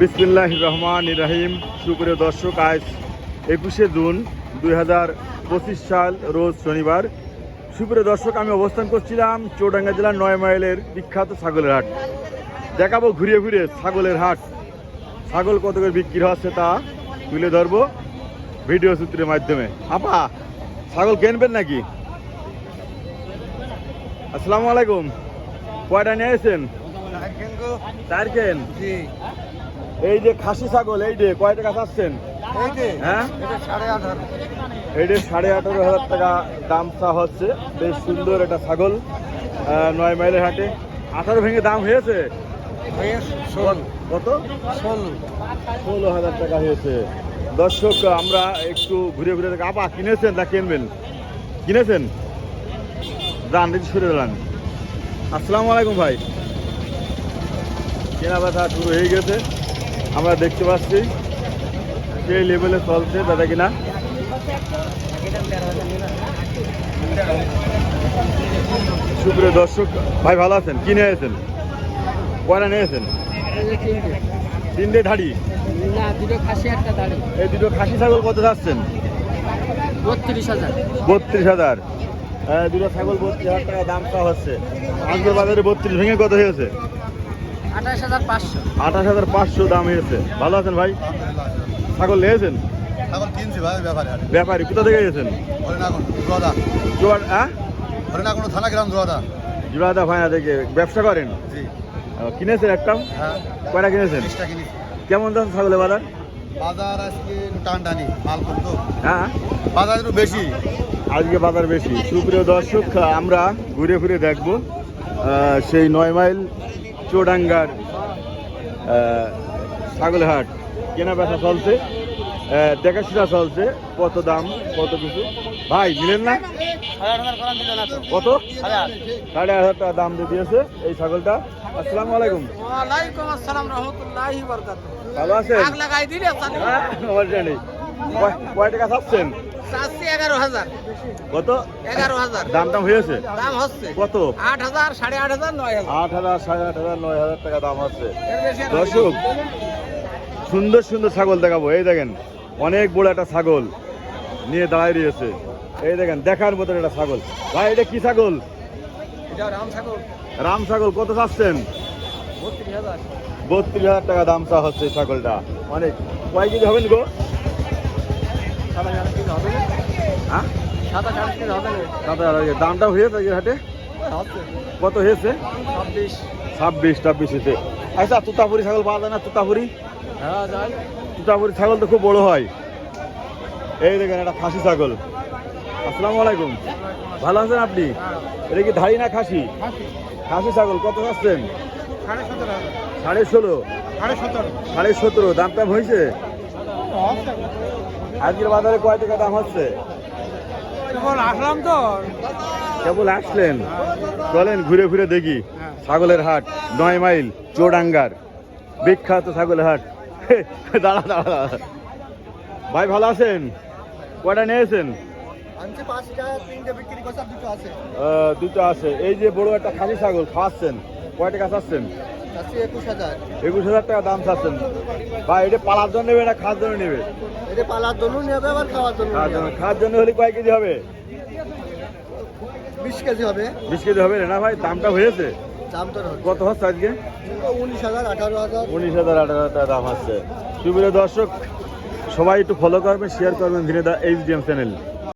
বিসমিল্লাহ রহমান ইরাহিম সুপ্রিয় দর্শক আজ একুশে জুন দুই হাজার পঁচিশ সাল রোজ শনিবার। সুপ্রিয় দর্শক আমি অবস্থান করছিলাম চৌডাঙ্গা জেলার নয় মাইলের বিখ্যাত ছাগলের হাট। দেখাবো ঘুরিয়ে ঘুরিয়ে ছাগলের হাট। ছাগল কত করে বিক্রি হচ্ছে তা তুলে ধরবো ভিডিও সূত্রের মাধ্যমে। আপা ছাগল কিনবেন নাকি? আসসালামু আলাইকুম। কয়টা নিয়ে এসেছেন চার কেন? জি। এই যে খাসি ছাগল এই যে কয় টাকা চাচ্ছেন? এই যে হ্যাঁ? এটা সাড়ে আঠারো। হাজার টাকা দাম চা হচ্ছে। বেশ সুন্দর একটা ছাগল নয় মাইলের হাটে। আঠারো ভেঙে দাম হয়েছে? হয়ে কত? ষোলো। হাজার টাকা হয়েছে। দর্শক আমরা একটু ঘুরে ঘুরে দেখি আপা কিনেছেন না কিনবেন? কিনেছেন? যান দেখি সরে দাঁড়ান। আসসালামু আলাইকুম ভাই। কেনা বেচা শুরু হয়ে গেছে। আমরা দেখতে পাচ্ছি সেই লেভেলে চলছে, দাদা কিনা? সুপ্রিয় দর্শক, ভাই ভালো আছেন? কিনে আছেন? কয়টা নিয়েছেন তিনটে ধাড়ি? এই দুটো খাসি ছাগল কত যাচ্ছেন? বত্রিশ হাজার। বত্রিশ হাজার দুটো ছাগল বত্রিশ হাজার টাকা দাম চা হচ্ছে। আজকের বাজারে বত্রিশ ভেঙে কত হয়েছে? আঠাশ হাজার পাঁচশো। আঠাশ হাজার পাঁচশো দাম হয়েছে। ভালো আছেন ভাই? ছাগল নিয়েছেন? এখন কিনছি ভাই ব্যাপারে ব্যাপারী কোথা থেকে গেছেন হ্যাঁ থানা গ্রাম জোয়াদা। জুড়াদা ভাইনা থেকে ব্যবসা করেন? কিনেছেন একটা? হ্যাঁ। কয়টা কিনেছেন? কেমন যাচ্ছে ছাগলের বাজার? বাজার আজকে একটু টান মাল কম তো। হ্যাঁ বাজার একটু বেশি। আজকে বাজার বেশি। সুপ্রিয় দর্শক আমরা ঘুরে ফিরে দেখব সেই নয় মাইল চোডাঙ্গার আহ, ছাগলহাট। কেনা বেচা চলছে দেখাশোনা চলছে। কত দাম কত কিছু? ভাই নিলেন না? কত? সাড়ে আট হাজার টাকা দাম দিয়ে দিয়েছে এই ছাগলটা। আসসালামু আলাইকুম। ভালো আছেন? হ্যাঁ, কয় টাকা চাচ্ছেন? চারশি এগারো হাজার। কত? এগারো হাজার। দাম দাম হয়েছে দাম হচ্ছে। কত? আট হাজার সাড়ে আট হাজার নয় হাজার। আট হাজার সাড়ে আট হাজার নয় হাজার টাকা দাম দর্শক সুন্দর সুন্দর ছাগল দেখাবো। এই দেখেন অনেক বড় একটা ছাগল নিয়ে দাঁড়ায় রয়েছে। এই দেখেন দেখার মতন একটা ছাগল। ভাই এটা কি ছাগল? রাম ছাগল। কত চাচ্ছেন? বত্রিশ হাজার। টাকা দাম চা হচ্ছে ছাগলটা। অনেক। কয় কেজি হবেন গো? হ্যাঁ? সাত দামটা হয়েছে আজকের হাটে? কত হয়েছে? ছাব্বিশ। ছাব্বিশ টাব্বিশ হয়েছে। আচ্ছা তুতাপুরি ছাগল পাওয়া যায় না? তুতাপুরি? হ্যাঁ তুতাপুরি ছাগল তো খুব বড় হয়। এই দেখেন একটা খাসি ছাগল। আসসালামু আলাইকুম। ভালো আছেন আপনি? এটা কি ধাড়ি না খাসি? খাসি। ছাগল কত চাচ্ছেন সাড়ে ষোলো? সাড়ে সতেরো। সাড়ে সতেরো দাম টাম হয়েছে আজকের বাজারে কয় টাকা দাম হচ্ছে? কেবল আসলাম তো। কেবল আসলেন? চলেন ঘুরে ঘুরে দেখি। ছাগলের হাট নয় মাইল চোডাঙ্গার। বিখ্যাত ছাগলের হাট। দাঁড়া দাঁড়া ভাই ভালো আছেন? কয়টা নিয়েছেন? দুটো আছে। আহ, দুটো আছে। এই যে বড় একটা খালি ছাগল খাওয়াচ্ছেন? কয় টাকা চাচ্ছেন? একুশ হাজার। একুশ হাজার টাকা দাম চাচ্ছেন। ভাই এটা পালার জন্য নেবে না খাওয়ার জন্য নেবে? এটা পালার জন্য নেবে আবার খাওয়ার জন্য। খাওয়ার জন্য। খাওয়ার জন্য হলে কয় কেজি হবে? বিশ কেজি হবে। বিশ কেজি হবে না ভাই দামটা হয়েছে? কত হচ্ছে আজকে? উনিশ হাজার আঠারো হাজার। উনিশ হাজার আঠারো হাজার দাম আছে সুপ্রিয় দর্শক সবাই একটু ফলো করবেন শেয়ার করবেন ধীরে দা এইচ ডি এম চ্যানেল